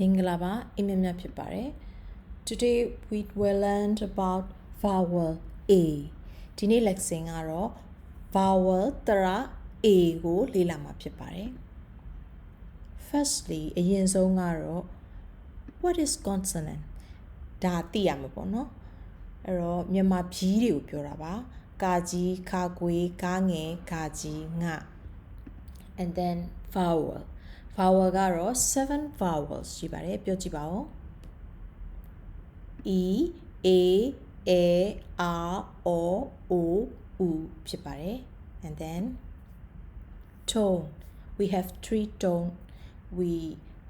မင်္ဂလာပါအင်းမြတ်မြတ်ဖြစ်ပါတယ် Today we will learn about vowel A ဒီနေ့ lesson ကတော့ vowel တရ A ကိုလေ့လာမှာဖြစ်ပါတယ် Firstly အရင်ဆုံးကတော့ what is consonant ဒါသိရမှာပေါ့နော်အဲ့တော့မြန်မာဖြီးတွေကိုပြောတာပါကာကြီးခါကွေးကားငယ်ဂါကြီးင and then vowel vowel ကတော့7 vowels ရှိပါတယ်ပြောကြည့်ပါဦး e a a r o o u ဖြစ်ပါတယ် and then tone we have three tone we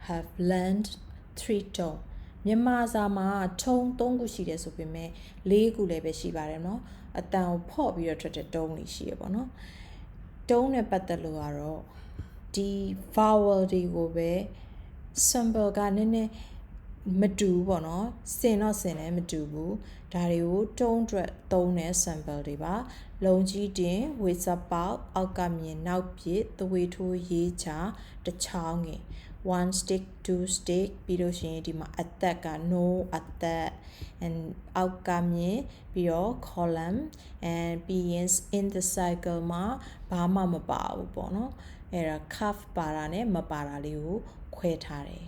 have learned three tone မြန်မာစာမှာထုံ၃ခုရှိတယ်ဆိုပေမဲ့၄ခုလည်းပဲရှိပါတယ်เนาะအတန်ကိုဖော့ပြီးတော့ထွက်တဲ့တုံးလေးရှိရပေါ့เนาะတုံးနဲ့ပတ်သက်လို့ကတော့ ဒီ vowel တွေကိုပဲ symbol ကနည်းနည်းမတူဘူးပေါ့နော်စင်တော့စင်လည်းမတူဘူးဒါတွေကိုတုံးအတွက်သုံးတဲ့ symbol တွေပါလုံကြီးတင်ဝေစပေါက်အောက်ကမြင်နောက်ပြစ်သွေးထိုးရေးချတချောင်းငင် 1 stick 2 stick ပြီးလို့ရှိရင်ဒီမှာအသက်က no အသက် and အောက်ကမြင်ပြီးတော့ column and ပြီးရင် in the cycle မှာဘာမှမပါဘူးပေါ့နော်အဲ့ဒါ cuff ပါတာနဲ့မပါတာလေးကိုခွဲထားတယ်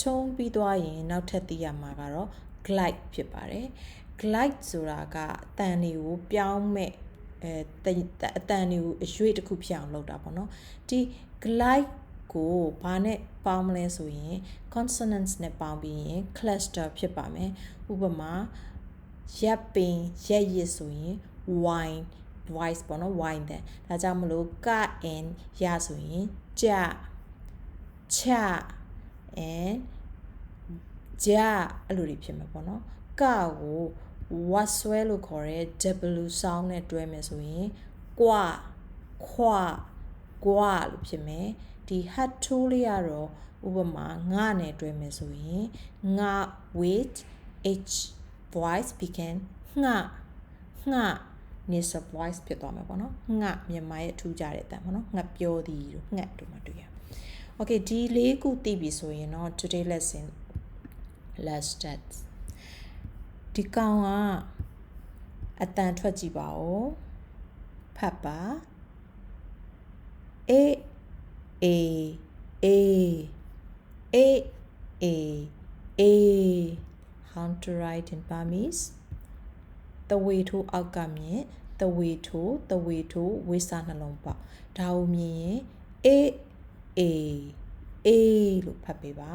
ထုံးပြီးသွားရင်နောက်ထပ်သိရမှာကတော့ glide ဖြစ်ပါတယ် glide ဆိုတာကအတန်တွေကိုပြောင်းမဲ့အဲအတန်တွေကိုအရွေ့တစ်ခုဖြစ်အောင်လုပ်တာပေါ့နော်ဒီ glide ကိုဘာနဲ့ပေါင်းမလဲဆိုရင် consonants နဲ့ပေါင်းပြီးရင် cluster ဖြစ်ပါမယ်ဥပမာရပ်ပင်ရက်ရစ်ဆိုရင် wine voice ပေါ့နော် wine တဲ့ဒါကြောင့်မလို့က and ရဆိုရင်ကြချ and ကြအဲ့လိုတွေဖြစ်မှာပေါ့နော်ကကို what ဆွဲလို့ခေါ်တဲ့ w sound နဲ့တွဲမယ်ဆိုရင်ကွာခွာကွာလို့ဖြစ်မယ် ဒီ hat tool လေးကတော့ဥပမာငါနဲ့တွဲမယ်ဆိုရင်ငါ with h voice begin ငါငါ nasal voice ဖြစ်သွားမှာပေါ့နော်ငါမြန်မာရဲ့ထူးကြတဲ့အတန်ပေါ့နော်ငါပြောသည်လို့ငှက်တို့မှတွေ့ရ Okay ဒီလေးခုသိပြီဆိုရင်တော့ today lesson let's start ဒီကောင်ကအတန်ထွက်ကြည့်ပါဦးဖတ်ပါ A A A A A A how to write in Burmese တဝေထိုးအောက်ကမြင်တဝေထိုးတဝေထိုးဝိစာနှလုံးပေါက်ဒါကိုမြင်ရင် A A A လို့ဖတ်ပေးပါ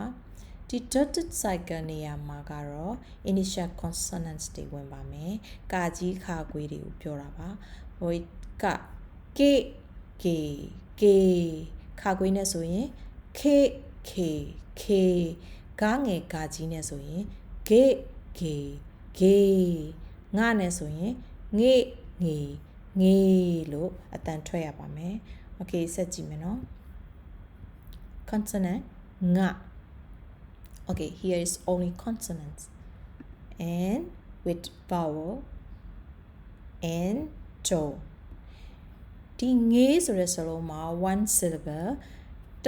ဒီ dotted cycle နေရာမှာကတော့ initial consonants တွေဝင်ပါမယ်။ကာကြီးခါခွေးတွေကိုပြောတာပါ။ဟိုက k k k ခါခွေးနဲ့ဆိုရင် k k k ကားငယ်ကာကြီးနဲ့ဆိုရင် g g g ငါနဲ့ဆိုရင်ငေငေငေလို့အတန်ထွက်ရပါမယ်။ Okay ဆက်ကြည့်မယ်နော် consonant nga okay here is only consonants and with vowel and to ဒီငေးဆိုတဲ့စလုံးမှာ one syllable တ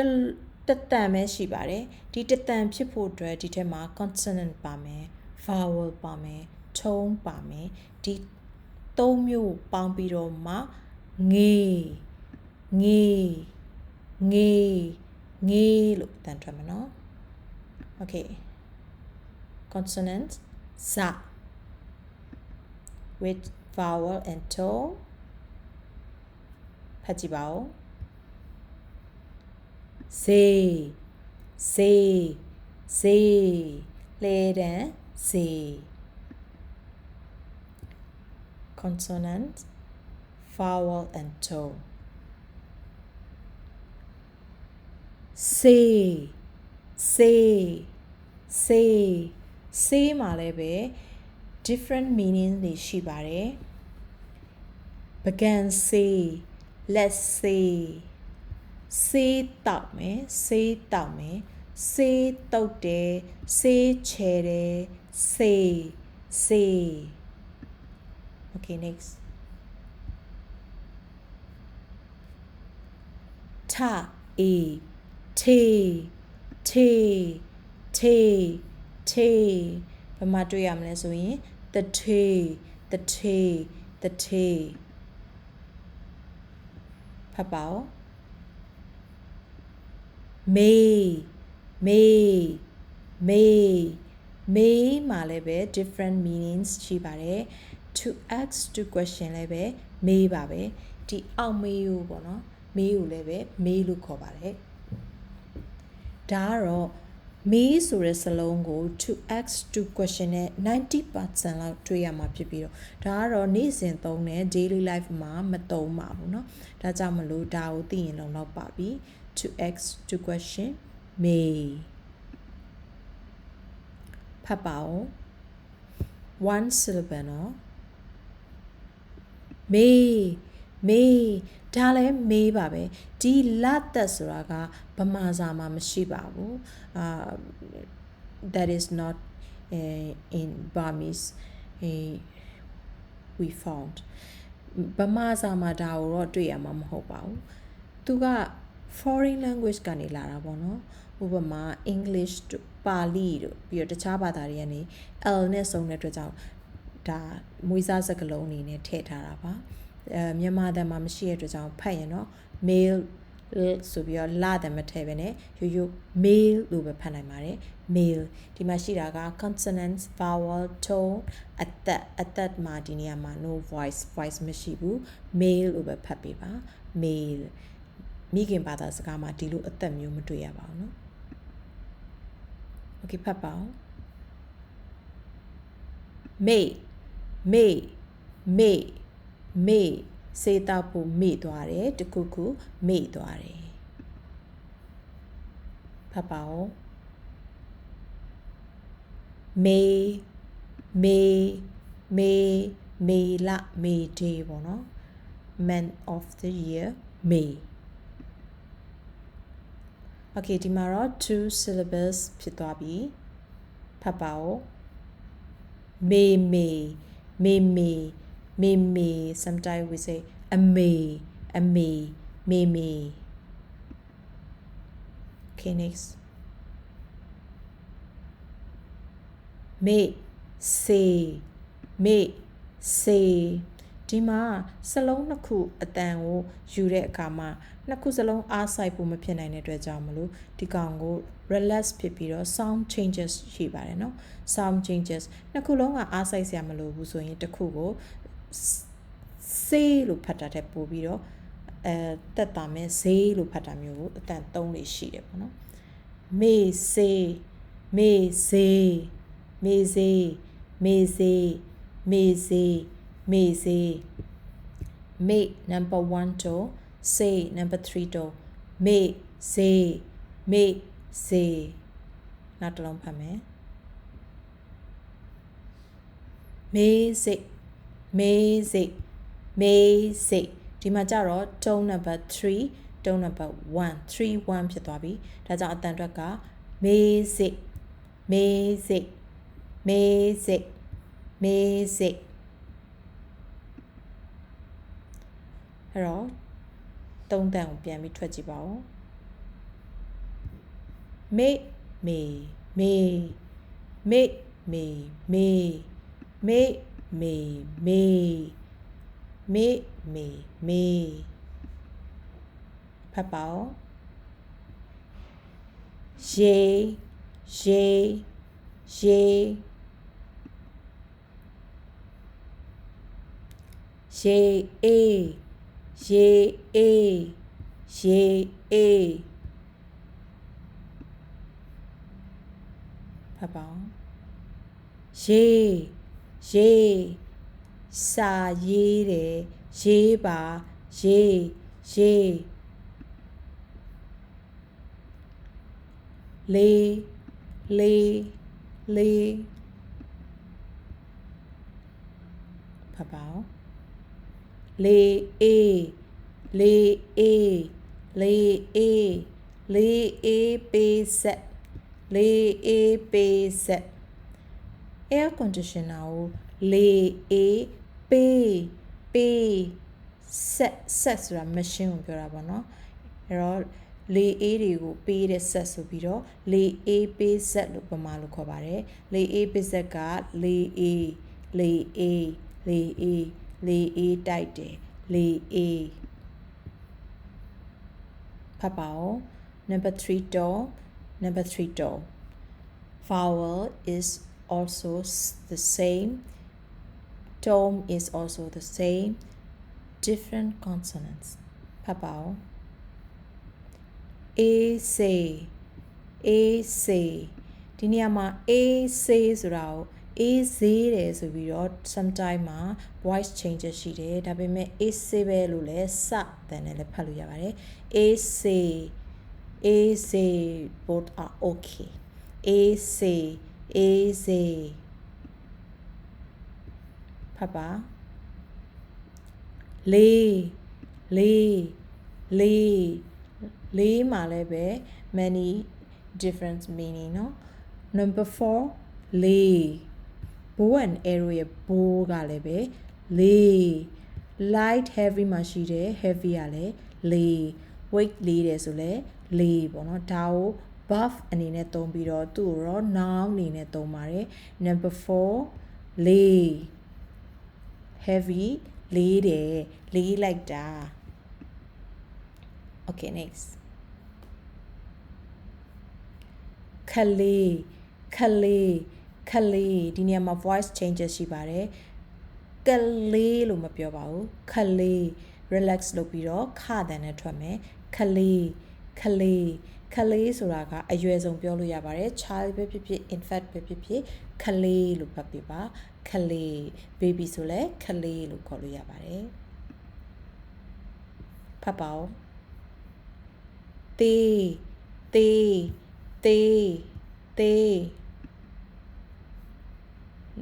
တန်ပဲရှိပါတယ်ဒီတတန်ဖြစ်ဖို့အတွက်ဒီထဲမှာ consonant ပါမယ် vowel ပါမယ် tone ပါမယ်ဒီသုံးမျိုးပေါင်းပြီးတော့မှငေးငေးငေးငေးလို့တန်ထွက်မှာနော် okay consonant sa with vowel and tone ဖတ်ကြည့်ပါဦးစေစေစေလေတန်စေ consonant vowel and tone စေစေစေစေမှာလည်းပဲ different meaning တွေရှိပါတယ် began say let's say စေးတောက်မယ်စေးတောက်မယ်စေးတုတ်တယ်စေးချဲတယ်စေးစေး okay next ထအေထေထေထေ tay tay ဘာမှတွေ့ရမလဲဆိုရင် the tay the tay the tay ဖတ်ပါဦးမေးမေးမေးမေးမှာလည်းပဲ different meanings ရှိပါတယ် to ask to question လည်းပဲမေးပါပဲဒီအောက်မေးကိုပေါ့နော်မေးကိုလည်းပဲမေးလို့ခေါ်ပါတယ်ဒါကတော့ မေးဆိုတဲ့စလုံးကို to ask to question နဲ့90%လောက်တွေ့ရမှာဖြစ်ပြီးတော့ဒါကတော့နေ့စဉ်သုံးတဲ့ daily life မှာမသုံးပါဘူးเนาะဒါကြောင့်မလို့ဒါကိုသိရင်လုံလောက်ပါပြီ to ask to question may ဖတ်ပါဦး one syllable เนาะမေး မေးဒါလည်းမေးပါပဲဒီလတ်သက်ဆိုတာကဗမာစာမှာမရှိပါဘူးအာ that is not uh, in Burmese uh, we found ဗမာစာမှာဒါကိုတော့တွေ့ရမှာမဟုတ်ပါဘူးသူက foreign language ကနေလာတာပေါ့နော်ဥပမာ English တို့ပါဠိတို့ပြီးတော့တခြားဘာသာတွေကနေ L နဲ့စုံတဲ့အတွက်ကြောင့်ဒါမွေးစားစကားလုံးအနေနဲ့ထည့်ထားတာပါအဲ မြန်မာတန်မှာမရှိတဲ့အတွက်ကြောင့်ဖတ်ရင်တော့ mail ဆိုပြီးတော့လာတယ်မထည့်ပဲနဲ့ရိုးရိုး mail လို့ပဲဖတ်နိုင်ပါတယ် mail ဒီမှာရှိတာက consonants vowel tone အသက်အသက်မှာဒီနေရာမှာ no voice voice မရှိဘူး mail လို့ပဲဖတ်ပေးပါ mail မိခင်ဘာသာစကားမှာဒီလိုအသက်မျိုးမတွေ့ရပါဘူးเนาะ Okay ဖတ်ပါအောင်မေမေ မေမေစေတာပူမေ့သွားတယ်တခုခုမေ့သွားတယ်ဖတ်ပါအောင်မေမေမေမေလာမေဒေးပေါ့နော် man of the year may Okay ဒီမှာတော့ two syllables ဖြစ်သွားပြီဖတ်ပါဦးမေမေမေမေ မေမေ sometimes we say a me a me me me okay next မေစေမေစေဒီမှာစလုံးနှစ်ခုအတန်ကိုယူတဲ့အခါမှာနှစ်ခုစလုံးအားစိုက်ဖို့မဖြစ်နိုင်တဲ့အတွက်ကြောင့်မလို့ဒီကောင်ကို relax ဖြစ်ပြီးတော့ sound changes ရှိပါတယ်เนาะ sound changes နှစ်ခုလုံးကအားစိုက်စရာမလိုဘူးဆိုရင်တစ်ခုကို စေးလို့ဖတ်တာတဲ့ပို့ပြီးတော့အဲတက်တာမဲ့ဈေးလို့ဖတ်တာမျိုးကိုအတန်သုံးလေးရှိတယ်ပေါ့နော်မေစေးမေစေးမေစေးမေစေးမေစေးမေစေး make number 1 to say number 3 to make say make say နောက်တစ်လုံးဖတ်မယ်မေးစိတ် မေးစိတ်မေးစိတ်ဒီမှာကြတော့ tone number 3 tone number 1 3 1ဖြစ်သွားပြီဒါကြောင့်အတန်အတွက်ကမေးစိတ်မေးစိတ်မေးစိတ်မေးစိတ်အဲ့တော့သုံးတန်ကိုပြန်ပြီးထွက်ကြည့်ပါဦးမေမေမေမေမေမေမေ 咪咪咪咪咪，爸爸，谁谁谁，谁诶谁诶谁诶，爸爸，谁。 ရေရေစာရေးတယ်ရေးပါရေးရေးလေးလေးလေးဖတ်ပါဦးလေးအေးလေးအေးလေးအေးလေးအေးပေးဆက်လေးအေးပေးဆက် air conditioner ကိုလေအေးပေးပေးဆက်ဆက်ဆိုတာ machine ကိုပြောတာပေါ့နော်အဲ့တော့လေအေးတွေကိုပေးတဲ့ဆက်ဆိုပြီးတော့လေအေးပေးဆက်လို့ပမာလို့ခေါ်ပါတယ်လေအေးပေးဆက်ကလေအေးလေအေးလေအေးလေအေးတိုက်တယ်လေအေးဖတ်ပါဦး number 3 door number 3 door vowel is also the same tone is also the same different consonants ဖတ်ပါဦး a say a say ဒီနေရာမှာ a say ဆိုတာကို a ဈေးတယ်ဆိုပြီးတော့ sometime မှာ voice changes ရှိတယ်ဒါပေမဲ့ a say ပဲလို့လည်းစတဲ့နဲ့လည်းဖတ်လို့ရပါတယ် a say a say both are okay a say a say ဖတ်ပါလေးလေးလေးလေးမှာလည်းပဲ many different meaning เนาะ number 4လေး bow and arrow ရဲ့ bow ကလည်းပဲလေး light heavy မှာရှိတယ် heavy ကလည်းလေး weight လေးတယ်ဆိုလဲလေးပေါ့เนาะဒါကို buff အနေနဲ့သုံးပြီးတော့သူ့ကိုတော့ noun အနေနဲ့သုံးပါတယ် number 4လေး heavy လေးတယ်လေးလိုက်တာ okay next ခလေးခလေးခလေးဒီနေရာမှာ voice changes ရှိပါတယ်ကလေးလို့မပြောပါဘူးခလေး relax လုပ်ပြီးတော့ခတန်နဲ့ထွက်မယ်ခလေးခလေး ခလေးဆိုတာကအရွယ်ဆုံးပြောလို့ရပါတယ် child ပဲဖြစ်ဖြစ် infant ပဲဖြစ်ဖြစ်ခလေးလို့ဖတ်ပြပါခလေး baby ဆိုလဲခလေးလို့ခေါ်လို့ရပါတယ်ဖတ်ပါဦးတေးတေးတေးတေး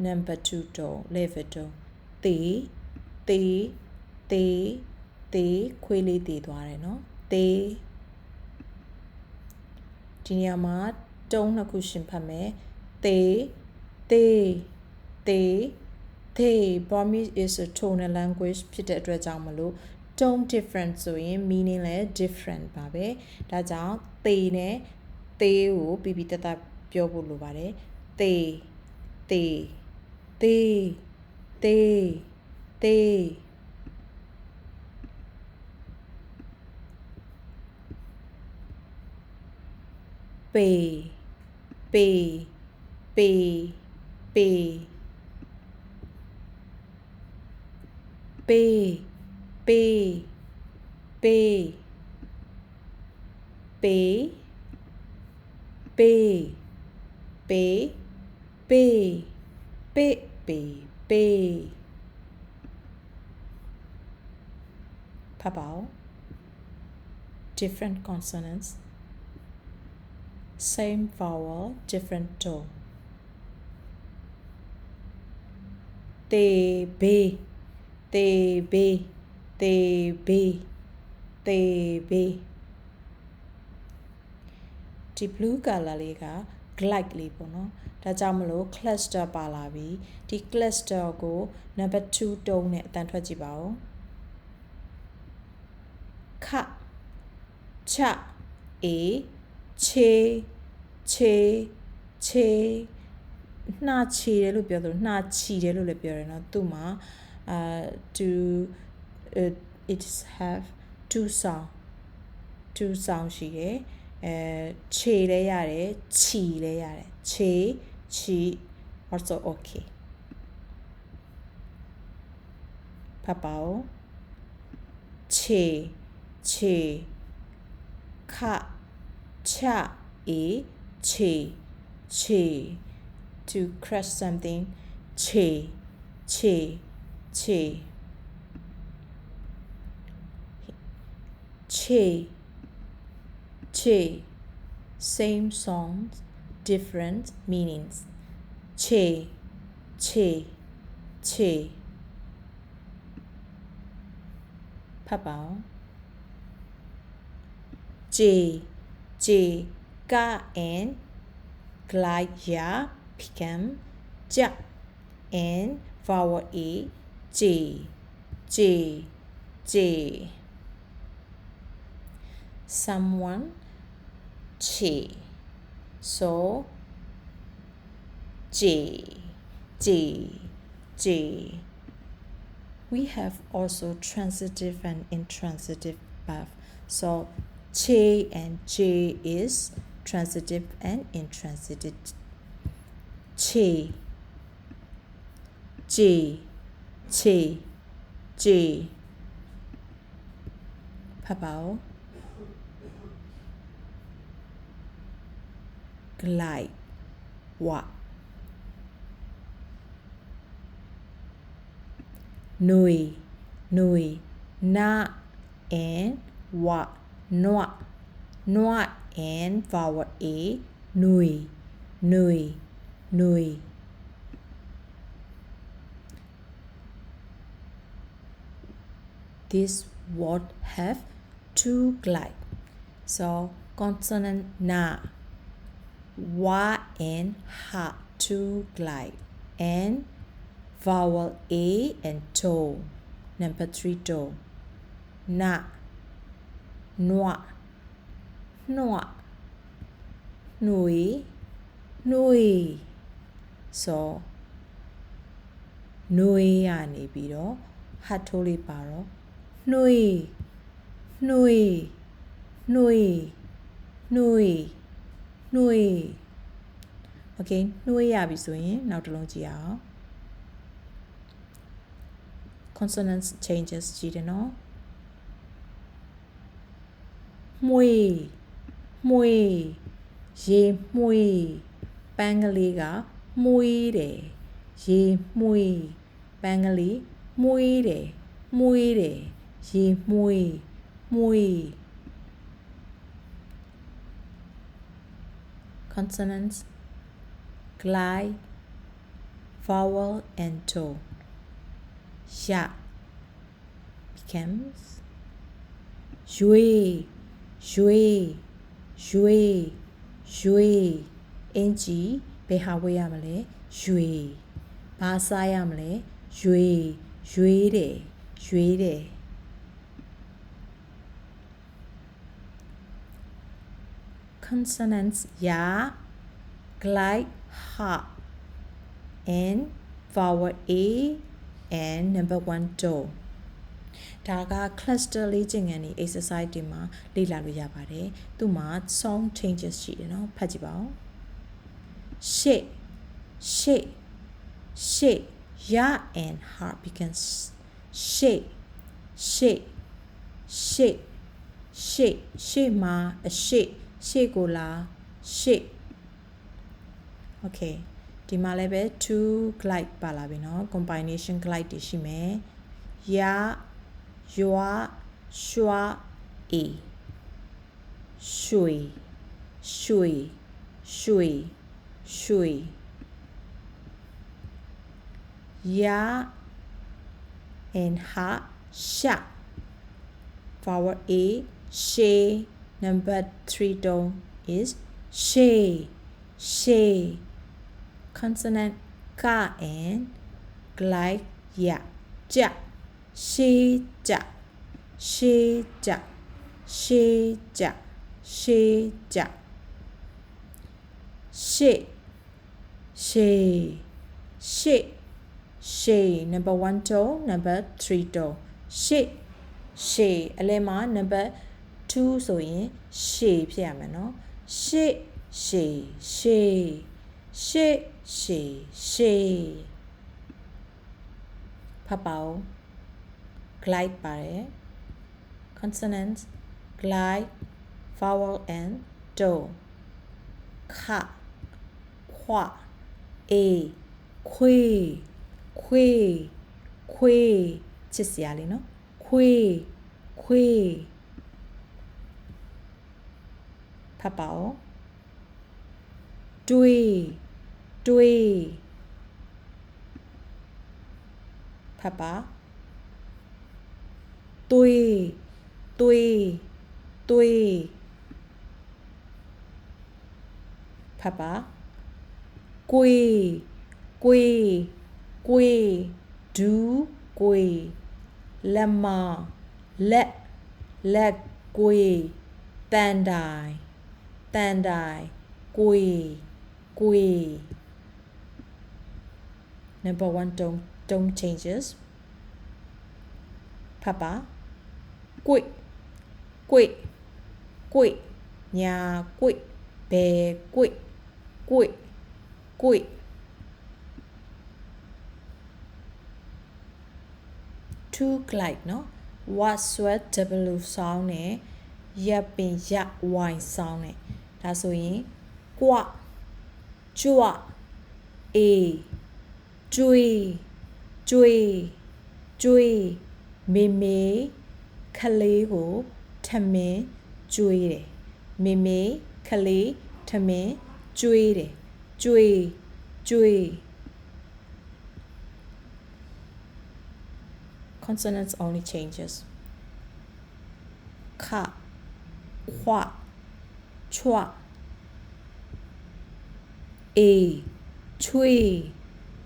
number 2တော့ level တော့တေးတေးတေးတေးခွေးလေးတည်သွားတယ်နော်တေး ဒီနေရာမှာတုံးနှစ်ခုရှင်ဖတ်မယ်တေးတေးတေး they Burmese is a tonal language ဖြစ်တဲ့အတွက်ကြောင့်မလို့ tone different ဆိုရင် meaning လည်း different ပါပဲဒါကြောင့်တေနဲ့တေကိုပြပြတတ်တပြောဖို့လိုပါတယ်တေတေတေတေတေ ပေပေပေပေပေပေပေပေပေပေပေပေပေပေဖတ်ပါဦး different consonants same vowel different tone တေဘေးတေဘေးတေဘေးတေဘေးဒီ blue color လေးက glide လေးပေါ့နော်ဒါကြောင့်မလို့ cluster ပါလာပြီဒီ cluster ကို number 2တုံးနဲ့အတန်ထွက်ကြည့်ပါဦးခချအေ ချေချေချေနှာချီတယ်လို့ပြောသလိုနှာချီတယ်လို့လည်းပြောတယ်เนาะသူ့မှာအာ to uh, it have two sound two sound ရှိတယ်အဲခြေလဲရတယ်ခြီလဲရတယ်ခြေခြီ also okay ဖတ်ပါဦးခြေခြေခ cha e che che. To crush something che che che. Che che. Same songs different meanings. Che che che. Papa. J. 제가 and Glide become ja and vowel a j j j. Someone j. So j. J. J. We have also transitive and intransitive verb so che and j is transitive and intransitive che ကြည်ချေကြည်ဖတ်ပါဦး glide ဝနွေနွေနာ and ဝ Nuat Nuat and vowel A Nui Nui Nui This word have two glide. So consonant na. Wa and ha two glide. And vowel a and to number three to na. Noa noa nui nui so နွေရနေပြီးတော့ဟတ်ထိုးလေးပါတော့နှွေနှွေနှွေနှွေနှွေ Okay နှွေရပြီဆိုရင်နောက်တစ်လုံးကြည့်အောင် consonants changes ကြည့်တယ်နော် မွေမွေရေမွေပန်းကလေးကမွေးတယ်ရေမွေပန်းကလေးမွေးတယ်မွေးတယ်ရေမွေမွေ consonants glide vowel and tone ya becomes ရွေ ရွေရွေရွေအင်ကြီးဘယ်ဟာဝေးရမလဲရွေဘာစားရမလဲရွေရွေတယ်ရွေတယ် consonants ya glide ha and vowel a and number 1 do ဒါက cluster လေးကျင့်ခန်းနေ exercise တွေမှာလေ့လာလို့ရပါတယ်သူ့မှာ song changes ရှိတယ်เนาะဖတ်ကြည့်ပါဦး shape shape shape ya and heart becomes shape shape shape shape shape မှာ a shape ရှေ့ကိုလာရှေ့ okay ဒီမှာလည်းပဲ two glide ပါလာပြီเนาะ combination glide တွေရှိမယ်ရ Joa, shua, e. Shui, shui, shui, shui. Ya and ha, sha. Vowel A, she. Number three tone is she, she. Consonant ka and glide ya, ja. She, ja, she, ja, she, ja, she, ja. She, she, she, she. Number one tone, number three tone. She, she. Alema number 2ဆိုရင်ရှေဖြစ်ရမယ်နော်ရှေရှေရှေရှေရှေရှေဖတ်ပါဦး glide ပါတယ် consonants glide vowel and do ခခွအေခွေခွေခွေချစ်စရာလေးနော်ခွေခွေဖတ်ပါဦးတွေးတွေးဖတ်ပါ တွေးတွေးတွေးဖတ်ပါကိုယ်ကိုယ်ကိုယ်ဒူးကိုယ်လက်မလက်လက်ကိုယ်တန်တိုင်တန်တိုင်ကိုေကိုေ number 1 don't don't changes papa ကိုကိုကိုညာကိုဘယ်ကိုကိုကို to glide เนาะ what sweat w sound နဲ့ရပ်ပင်ရ y sound နဲ့ဒါဆိုရင်ကွကြွအေကျွေးကျွေးကျွေးမေမေ ခလေးကိုထမင်းကျွေးတယ်မေမေခလေးထမင်းကျွေးတယ်ကျွေးကျွေး consonants only changes ခခွချွအေချွေ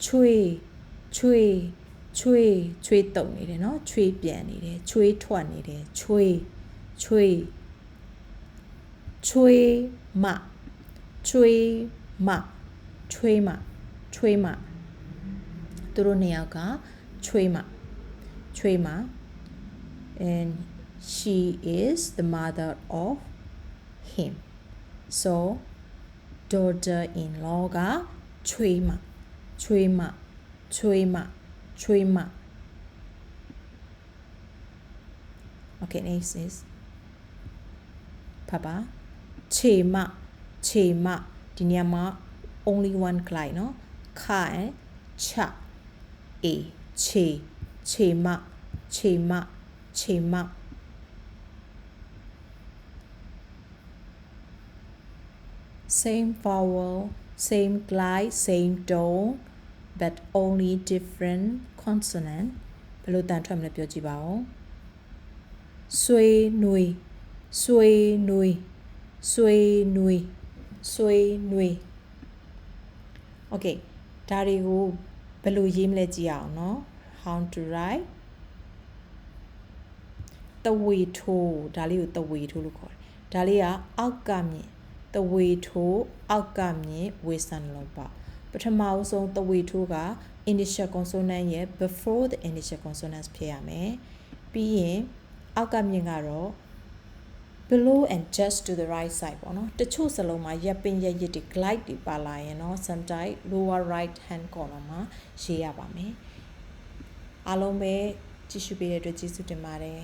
ချွေချွေ ချွေချွေတုံနေတယ်နော်ချွေပြန်နေတယ်ချွေထွက်နေတယ်ချွေချွေချွေမချွေမချွေမချွေမသူတို့နှစ်ယောက်ကချွေမချွေမ and she is the mother of him so daughter in law ကချွေမချွေမချွေမ Chwema Chwema okay next is papa Chema Chema ဒီနေရာမှာ only one glide เนาะခ and cha a che ခြေမခြေမခြေမ same vowel same glide same tone but only different consonant ဘယ်လိုတန်ထွက်မလဲပြောကြည့်ပါဦးဆွေးနွေဆွေးနွေဆွေးနွေဆွေးနွေ okay ဒါတွေကိုဘယ်လိုရေးမလဲကြည့်အောင်เนาะ how to write တဝေထိုးဒါလေးကိုတဝေထိုးလို့ခေါ်တယ်ဒါလေးကအောက်ကမြင့်တဝေထိုးအောက်ကမြင့်ဝေဆန်လောပါ ပထမအဆုံးတဝေထိုးက initial consonant ရဲ့ before the initial consonant ဖြစ်ရမယ်ပြီးရင်အောက်ကမြင်ကတော့ below and just to the right side ပေါ့နော်တချို့စလုံးမှာရပ်ပင်ရပ်ရစ်တွေ glide တွေပါလာရင်တော့ sometimes lower right hand corner မှာရေးရပါမယ်အားလုံးပဲကြည့်ရှုပေးတဲ့အတွက်ကျေးဇူးတင်ပါတယ်